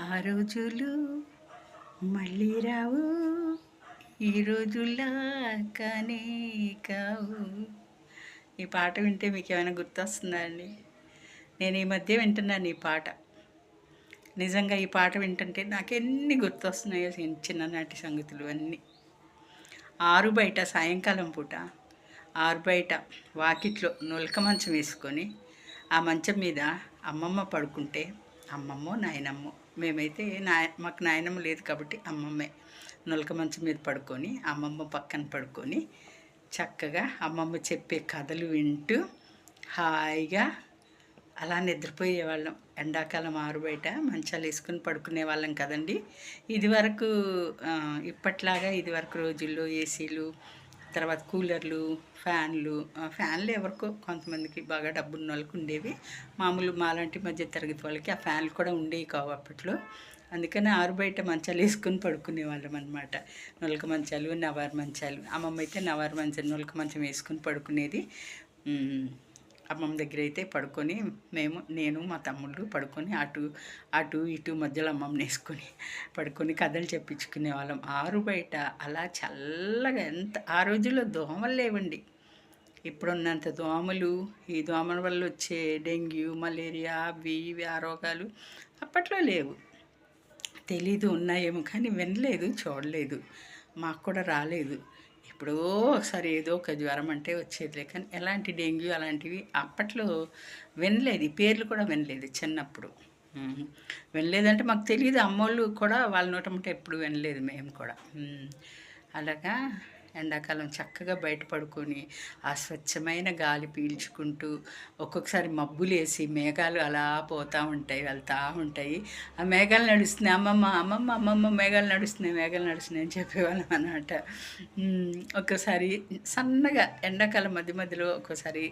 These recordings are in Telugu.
ఆ రోజులు మళ్ళీ రావు ఈ రోజుల్లా కావు. ఈ పాట వింటే మీకు ఏమైనా గుర్తొస్తుందా అండి? నేను ఈ మధ్య వింటున్నాను ఈ పాట. నిజంగా ఈ పాట వింటుంటే నాకు ఎన్ని గుర్తొస్తున్నాయో చిన్ననాటి సంగతులు అన్నీ. ఆరు బయట సాయంకాలం పూట ఆరు బయట వాకిట్లో నులక మంచం వేసుకొని ఆ మంచం మీద అమ్మమ్మ పడుకుంటే అమ్మమ్మో నాయనమ్మో మేమైతే నాయ మాకు నాయనమ్మ లేదు కాబట్టి అమ్మమ్మే నులక మంచం మీద పడుకొని అమ్మమ్మ పక్కన పడుకొని చక్కగా అమ్మమ్మ చెప్పే కథలు వింటూ హాయిగా అలా నిద్రపోయేవాళ్ళం. ఎండాకాలం ఆరు బయట మంచాలు వేసుకుని పడుకునే వాళ్ళం కదండి. ఇదివరకు ఇప్పట్లాగా ఇదివరకు రోజుల్లో ఏసీలు తర్వాత కూలర్లు ఫ్యాన్లు ఆ, ఫ్యాన్లు ఎవరికో కొంతమందికి బాగా డబ్బున్న వాళ్ళకి ఉండేవి. మామూలు మాలాంటి మధ్య తరగతి వాళ్ళకి ఆ ఫ్యాన్లు కూడా ఉండేవి కావు అప్పట్లో. అందుకని ఆరు బయట మంచాలు వేసుకుని పడుకునే వాళ్ళం అనమాట నులక మంచాలు నవారు మంచాలు. అమ్మమ్మ అయితే నవారు మంచం నులక మంచం వేసుకుని పడుకునేది. అమ్మమ్మ దగ్గర అయితే పడుకొని మేము నేను మా తమ్ముళ్ళు పడుకొని అటు అటు ఇటు మధ్యలో అమ్మమ్మని వేసుకొని పడుకొని కథలు చెప్పించుకునే వాళ్ళం. ఆరు బయట అలా చల్లగా ఎంత ఆ రోజుల్లో దోమలు లేవండి. ఇప్పుడున్నంత దోమలు ఈ దోమల వల్ల వచ్చే డెంగ్యూ మలేరియా అవి ఇవి ఆ రోగాలు అప్పట్లో లేవు. తెలీదు ఉన్నాయేమో కానీ వినలేదు చూడలేదు. మాకు కూడా రాలేదు. ఎప్పుడో ఒకసారి ఏదో ఒక జ్వరం అంటే వచ్చేదిలే. కానీ ఎలాంటి డెంగ్యూ అలాంటివి అప్పట్లో వినలేదు. ఈ పేర్లు కూడా వినలేదు చిన్నప్పుడు. వినలేదంటే మాకు తెలియదు. అమ్మోళ్ళు కూడా వాళ్ళ నోట ఎప్పుడు వినలేదు మేము కూడా. అలాగా ఎండాకాలం చక్కగా బయట పడుకొని ఆ స్వచ్ఛమైన గాలి పీల్చుకుంటూ ఒక్కొక్కసారి మబ్బులు వేసి మేఘాలు అలా పోతూ ఉంటాయి వెళ్తూ ఉంటాయి. ఆ మేఘాలు నడుస్తున్నాయి. అమ్మమ్మ అమ్మమ్మ అమ్మమ్మ మేఘాలు నడుస్తున్నాయి మేఘాలు నడుస్తున్నాయి అని చెప్పేవాళ్ళం అనమాట ఒక్కోసారి సన్నగా ఎండాకాలం మధ్య మధ్యలో ఒక్కోసారి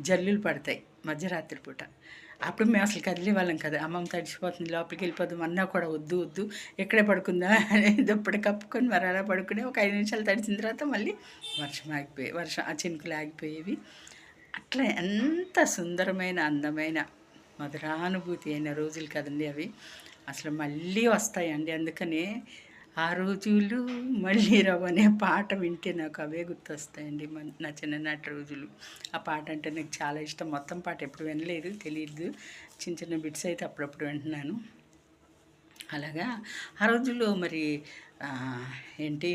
జల్లులు పడతాయి మధ్యరాత్రి పూట. అప్పుడు మేము అసలు కదిలే వాళ్ళం కదా అమ్మమ్మ తడిచిపోతుంది లోపలికి వెళ్ళిపోదాం అన్నా కూడా వద్దు వద్దు ఎక్కడే పడుకుందా అనేది దుప్పటి కప్పుకొని మరి అలా పడుకుని ఒక ఐదు నిమిషాలు తడిచిన తర్వాత మళ్ళీ వర్షం ఆగిపోయి వర్షం ఆ చినుకులు ఆగిపోయేవి. అట్లా ఎంత సుందరమైన అందమైన మధురానుభూతి అయిన రోజులు కదండి అవి. అసలు మళ్ళీ వస్తాయండి. అందుకనే ఆ రోజులు మళ్ళీ రావు అనే పాట వింటే నాకు అవే గుర్తొస్తాయండి మన నా చిన్ననాటి రోజులు. ఆ పాట అంటే నాకు చాలా ఇష్టం. మొత్తం పాట ఎప్పుడు వినలేదు తెలియదు చిన్న చిన్న బిట్స్ అయితే అప్పుడప్పుడు వింటున్నాను. అలాగా ఆ రోజుల్లో మరి ఏంటి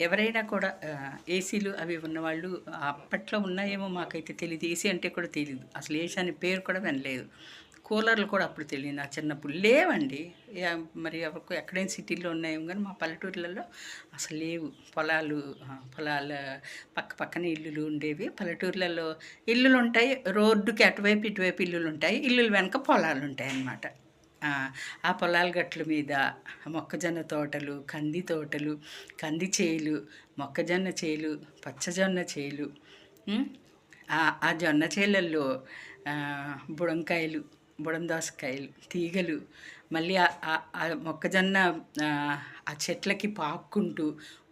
ఎవరైనా కూడా ఏసీలు అవి ఉన్నవాళ్ళు అప్పట్లో ఉన్నాయేమో మాకైతే తెలియదు ఏసీ అంటే కూడా తెలియదు అసలు ఏసీ అనే పేరు కూడా వినలేదు. కూలర్లు కూడా అప్పుడు తెలియదు. నా చిన్నప్పుడు లేవండి. మరి ఎవరికి ఎక్కడైనా సిటీల్లో ఉన్నాయేమో కానీ మా పల్లెటూర్లలో అసలు లేవు. పొలాలు పొలాల పక్క పక్కన ఇల్లులు ఉండేవి. పల్లెటూర్లలో ఇల్లులు ఉంటాయి. రోడ్డుకి అటువైపు ఇటువైపు ఇల్లులు ఉంటాయి. ఇల్లులు వెనక పొలాలు ఉంటాయి అన్నమాట. ఆ, పొలాల గట్ల మీద మొక్కజొన్న తోటలు కంది తోటలు కంది చేలు మొక్కజొన్న చేలు పచ్చజొన్న చేలు ఆ జొన్న చేలల్లో బుడంకాయలు బుడం తీగలు మళ్ళీ ఆ- మొక్కజొన్న ఆ, చెట్లకి పాక్కుంటూ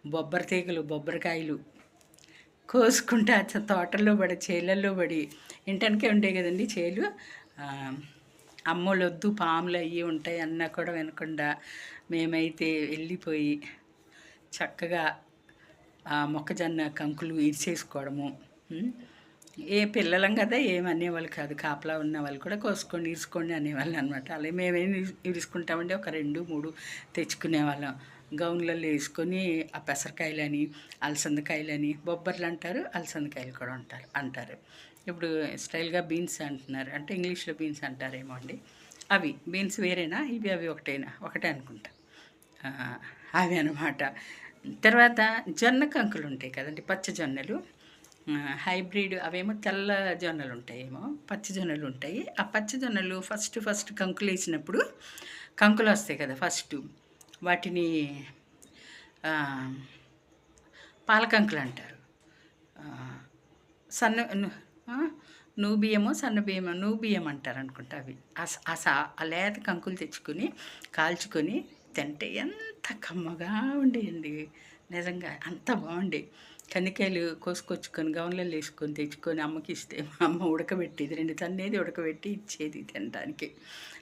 బొబ్బరి తీగలు బొబ్బరికాయలు కోసుకుంటే ఆ చ- తోటల్లో పడి చేలల్లో పడి ఇంటనికే ఉంటాయి కదండి చేలు. అమ్మోలొద్దు వద్దు పాములు అయ్యి ఉంటాయి అన్నా కూడా వినకుండా మేమైతే వెళ్ళిపోయి చక్కగా మొక్కజొన్న కంకులు ఇరిచేసుకోవడము ఏ పిల్లలం కదా ఏమనేవాళ్ళు కాదు. కాపలా ఉన్న వాళ్ళు కూడా కోసుకోండి ఇరుసుకోండి అనేవాళ్ళు అనమాట అలాగే మేమేం ఇరుసుకుంటామంటే ఒక రెండు మూడు తెచ్చుకునేవాళ్ళం గౌన్లలో వేసుకొని ఆ పెసరకాయలని అలసందకాయలని బొబ్బర్లు అంటారు అలసందకాయలు కూడా అంటారు అంటారు. ఇప్పుడు స్టైల్గా బీన్స్ అంటున్నారు. అంటే ఇంగ్లీష్లో బీన్స్ అంటారేమో అండి. అవి బీన్స్ వేరేనా? ఇవి అవి ఒకటేనా? ఒకటే అనుకుంటా. అవి అనమాట తర్వాత జొన్న కంకులు ఉంటాయి కదండి పచ్చ జొన్నలు. హైబ్రిడ్ అవేమో తెల్ల జొన్నలు ఉంటాయేమో పచ్చజొన్నలు ఉంటాయి. ఆ పచ్చజొన్నలు ఫస్ట్ ఫస్ట్ కంకులు వేసినప్పుడు కంకులు వస్తాయి కదా ఫస్ట్. వాటిని పాలకంకులు అంటారు. సన్న నువ్వు బియ్యమో సన్న బియ్యమో నువ్వు బియ్యం అంటారు అనుకుంటా అవి. ఆ ఆ సా ఆ లేత కంకులు తెచ్చుకొని కాల్చుకొని తింటే ఎంత కమ్మగా ఉండేయండి. నిజంగా అంత బాగుండే. కందికాయలు కోసుకొచ్చుకొని గౌన్లలో వేసుకొని తెచ్చుకొని అమ్మకి ఇస్తే మా అమ్మ ఉడకబెట్టేది. రెండు తన్నేది ఉడకబెట్టి ఇచ్చేది తినడానికి.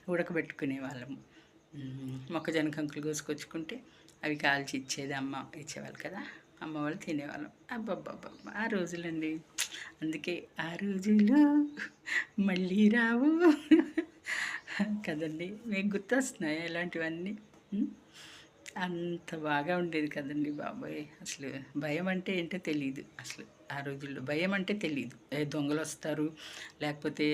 ఉడకబెట్టుకునే వాళ్ళము. మొక్కజొన్న కంకులు కోసుకొచ్చుకుంటే అవి కాల్చి ఇచ్చేది అమ్మ ఇచ్చేవాళ్ళు కదా. అమ్మ వాళ్ళు తినేవాళ్ళం. అబ్బబ్బబ్బ ఆ రోజులండి. అందుకే ఆ రోజులు మళ్ళీ రావు. కదండి. మీకు గుర్తొస్తున్నాయి ఇలాంటివన్నీ? అంత బాగా ఉండేది కదండి బాబాయ్. అసలు భయం అంటే ఏంటో తెలియదు అసలు ఆ రోజుల్లో భయం అంటే తెలియదు దొంగలు వస్తారు లేకపోతే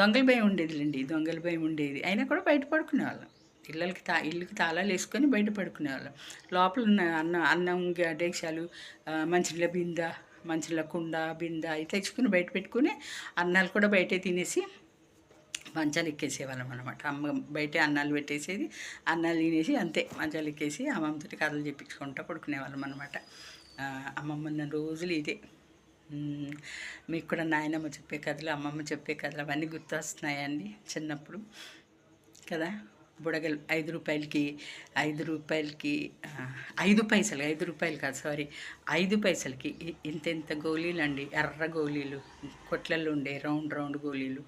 దొంగల భయం ఉండేదిలేండి. దొంగల భయం ఉండేది. అయినా కూడా బయట పడుకునేవాళ్ళం. ఇళ్ళకి తా ఇల్లుకి తాళాలు వేసుకొని బయట పడుకునేవాళ్ళం. లోపల ఉన్న అన్న అన్నం డేక్షాలు మంచినీళ్ళ బింద మంచినీళ్ళ కుండ బింద అవి తెచ్చుకుని బయట పెట్టుకుని అన్నాలు కూడా బయటే తినేసి మంచాలు ఎక్కేసేవాళ్ళం అనమాట అమ్మ బయటే అన్నాలు పెట్టేసేది అన్నాలు తినేసి అంతే. మంచాలు ఎక్కేసి అమ్మమ్మతో కథలు చెప్పించుకుంటూ పడుకునేవాళ్ళం అనమాట అమ్మమ్మ ఉన్న రోజులు ఇదే. మీకు కూడా నాయనమ్మ చెప్పే కథలు అమ్మమ్మ చెప్పే కథలు అవన్నీ గుర్తొస్తున్నాయండి చిన్నప్పుడు. కదా? బుడగలు ఐదు రూపాయలకి ఐదు రూపాయలకి ఐదు పైసలు ఐదు రూపాయలు కాదు సారీ ఐదు పైసలకి ఇంత ఇంత గోళీలు అండి ఎర్ర గోళీలు కొట్లలో ఉండే రౌండ్ రౌండ్ గోళీలు.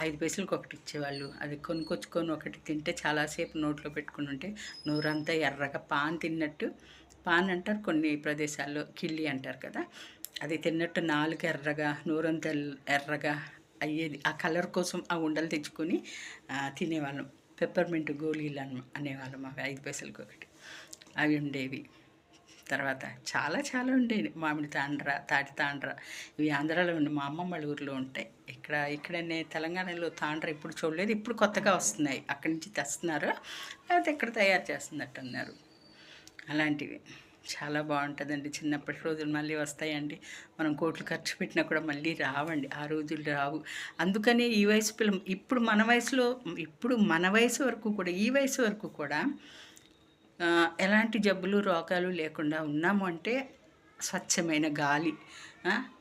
ఐదు పైసలకి ఒకటి ఇచ్చేవాళ్ళు. అది కొనుకొచ్చుకొని ఒకటి తింటే చాలాసేపు నోట్లో పెట్టుకుని ఉంటే నోరంతా ఎర్రగా పాన్ తిన్నట్టు. పాన్ అంటారు కొన్ని ప్రదేశాల్లో కిల్లి అంటారు కదా. అది తిన్నట్టు నాలుగు ఎర్రగా నోరంతా ఎర్రగా అయ్యేది. ఆ కలర్ కోసం ఆ ఉండలు తెచ్చుకొని తినేవాళ్ళం. పెప్పర్మెంట్ గోళీలు అన్ అనేవాళ్ళం అవి ఐదు పైసలకు ఒకటి. అవి ఉండేవి. తర్వాత చాలా చాలా ఉండేవి. మామిడి తాండ్ర తాటి తాండ్ర. ఇవి ఆంధ్రాలో ఉండి మా అమ్మమ్మ వాళ్ళ ఊర్లో ఉంటాయి. ఇక్కడ ఇక్కడనే తెలంగాణలో తాండ్ర ఇప్పుడు చూడలేదు. ఇప్పుడు కొత్తగా వస్తున్నాయి. అక్కడి నుంచి తెస్తున్నారు. లేకపోతే ఇక్కడ తయారు చేస్తున్నట్టు అన్నారు అలాంటివి. చాలా బాగుంటుందండి. చిన్నప్పటి రోజులు మళ్ళీ వస్తాయండి. మనం కోట్లు ఖర్చు పెట్టినా కూడా మళ్ళీ రావండి. ఆ రోజులు రావు. అందుకని ఈ వయసు పిల్ల ఇప్పుడు మన వయసులో ఇప్పుడు మన వయసు వరకు కూడా ఈ వయసు వరకు కూడా ఎలాంటి జబ్బులు రోగాలు లేకుండా ఉన్నాము అంటే స్వచ్ఛమైన గాలి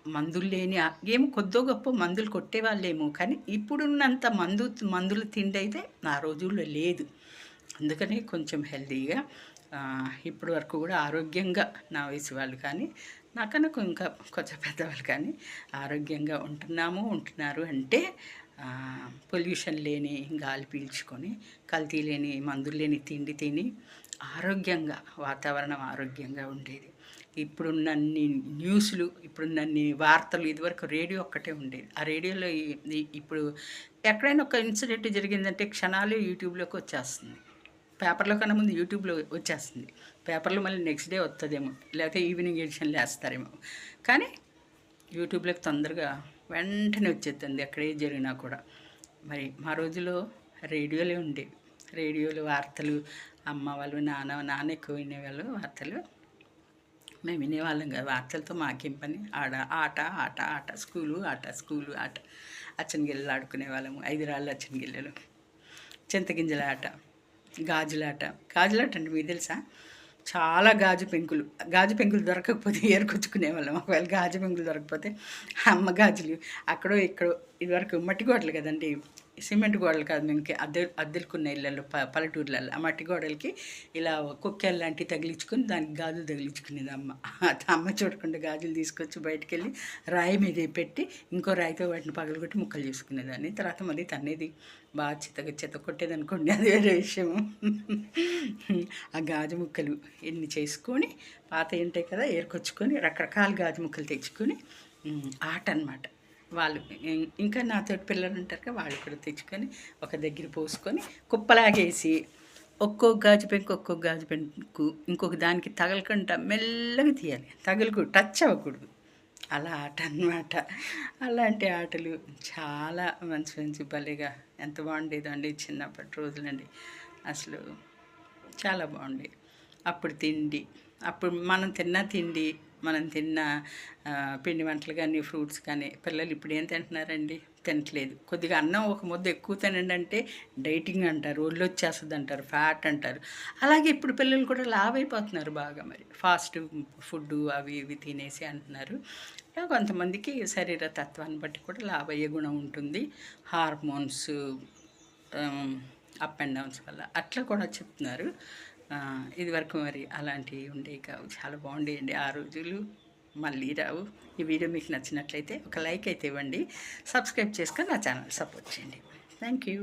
మందులు లేని ఏం ఏమో కొద్దో గొప్ప మందులు కొట్టేవాళ్ళేమో కానీ ఇప్పుడున్నంత మందు మందులు తిండి అయితే ఆ రోజుల్లో లేదు. అందుకని కొంచెం హెల్తీగా ఇప్పటి వరకు కూడా ఆరోగ్యంగా నా వయసు వాళ్ళు కానీ నాకన్నా ఇంకా కొంచెం పెద్దవాళ్ళు కానీ ఆరోగ్యంగా ఉంటున్నాము ఉంటున్నారు అంటే పొల్యూషన్ లేని గాలి పీల్చుకొని కల్తీ లేని మందులు లేని తిండి తిని ఆరోగ్యంగా వాతావరణం ఆరోగ్యంగా ఉండేది. ఇప్పుడున్నన్ని న్యూస్లు ఇప్పుడున్నన్ని వార్తలు ఇదివరకు రేడియో ఒక్కటే ఉండేది. ఆ రేడియోలో ఇప్పుడు ఎక్కడైనా ఒక ఇన్సిడెంట్ జరిగిందంటే క్షణాలు యూట్యూబ్లోకి వచ్చేస్తుంది. పేపర్లో కన్నా ముందు యూట్యూబ్లో వచ్చేస్తుంది. పేపర్లో మళ్ళీ నెక్స్ట్ డే వస్తుందేమో లేకపోతే ఈవినింగ్ ఎడిషన్ వేస్తారేమో కానీ యూట్యూబ్లోకి తొందరగా వెంటనే వచ్చేస్తుంది ఎక్కడ ఏం జరిగినా కూడా. మరి మా రోజులో రేడియోలే ఉండేవి రేడియోలు వార్తలు అమ్మ వాళ్ళు నాన్న నాన్న ఎక్కువ వినేవాళ్ళు వార్తలు. మేము వినేవాళ్ళం కదా వార్తలతో మాకేం పని? ఆడ ఆట ఆట ఆట స్కూలు ఆట స్కూలు ఆట. అచ్చనగిల్లలు ఆడుకునే వాళ్ళము ఐదు రాళ్ళు అచ్చనగిల్లలు చింతగింజల ఆట. గాజులాట గాజులాట అంటే మీకు తెలుసా? చాలా గాజు పెంకులు. గాజు పెంకులు దొరకకపోతే ఏరుకొచ్చుకునే వాళ్ళం. ఒకవేళ గాజు పెంకులు దొరకకపోతే అమ్మ గాజులు. అక్కడో ఇక్కడో ఇదివరకు మట్టి గోడలు కదండి. సిమెంట్ గోడలు కాదు మేము అద్దె అద్దెలుకున్న ఇళ్ళల్లో ప పల్లెటూర్లలో ఆ మట్టి గోడలకి ఇలా కుక్కలు లాంటివి తగిలించుకొని దానికి గాజులు తగిలించుకునేది అమ్మ. అమ్మ చూడకుండా గాజులు తీసుకొచ్చి బయటికి వెళ్ళి రాయి మీద పెట్టి ఇంకో రాయితో వాటిని పగలగొట్టి ముక్కలు చేసుకునేదాన్ని. తర్వాత మళ్ళీ తనేది బాగా చిత్తగా చెత్త కొట్టేది అనుకోండి. అది వేరే విషయం. ఆ గాజు ముక్కలు ఎన్ని చేసుకొని పాత ఏంటాయి కదా ఏరుకొచ్చుకొని రకరకాల గాజు ముక్కలు తెచ్చుకొని ఆట అన్నమాట. వాళ్ళు ఇం- ఇంకా నాతోటి పిల్లలు ఉంటారు కదా వాళ్ళు కూడా తెచ్చుకొని ఒక దగ్గర పోసుకొని కుప్పలాగేసి ఒక్కొక్క గాజు పెంకు ఒక్కొక్క గాజు పెంకు ఇంకొక దానికి తగలకుండా మెల్లగా తీయాలి. తగలకు టచ్ అవ్వకూడదు. అలా ఆట అన్నమాట. అలాంటి ఆటలు చాలా మంచి మంచి భలేగా ఎంత బాగుండేదో అండి చిన్నప్పటి రోజులండి. అసలు చాలా బాగుండేది అప్పుడు తిండి అప్పుడు మనం తిన్న తిండి మనం తిన్న పిండి వంటలు కానీ ఫ్రూట్స్ కానీ పిల్లలు ఇప్పుడు ఏం తింటున్నారండి? తినట్లేదు. కొద్దిగా అన్నం ఒక ముద్ద ఎక్కువ తినండి అంటే డైటింగ్ అంటారు ఒళ్ళు వచ్చేస్తుంది అంటారు ఫ్యాట్ అంటారు. అలాగే ఇప్పుడు పిల్లలు కూడా లావ్ అయిపోతున్నారు బాగా మరి. ఫాస్ట్ ఫుడ్ అవి ఇవి తినేసి అంటున్నారు. కొంతమందికి శరీర తత్వాన్ని బట్టి కూడా లావ్ అయ్యే గుణం ఉంటుంది. హార్మోన్స్ అప్ అండ్ డౌన్స్ వల్ల. అట్లా కూడా చెప్తున్నారు. ఇదివరకు మరి అలాంటివి ఉండేవి కావు చాలా బాగుండేయండి ఆ రోజులు మళ్ళీ రావు. ఈ వీడియో మీకు నచ్చినట్లయితే ఒక లైక్ అయితే ఇవ్వండి. సబ్స్క్రైబ్ చేసుకొని నా ఛానల్ సపోర్ట్ చేయండి. Thank you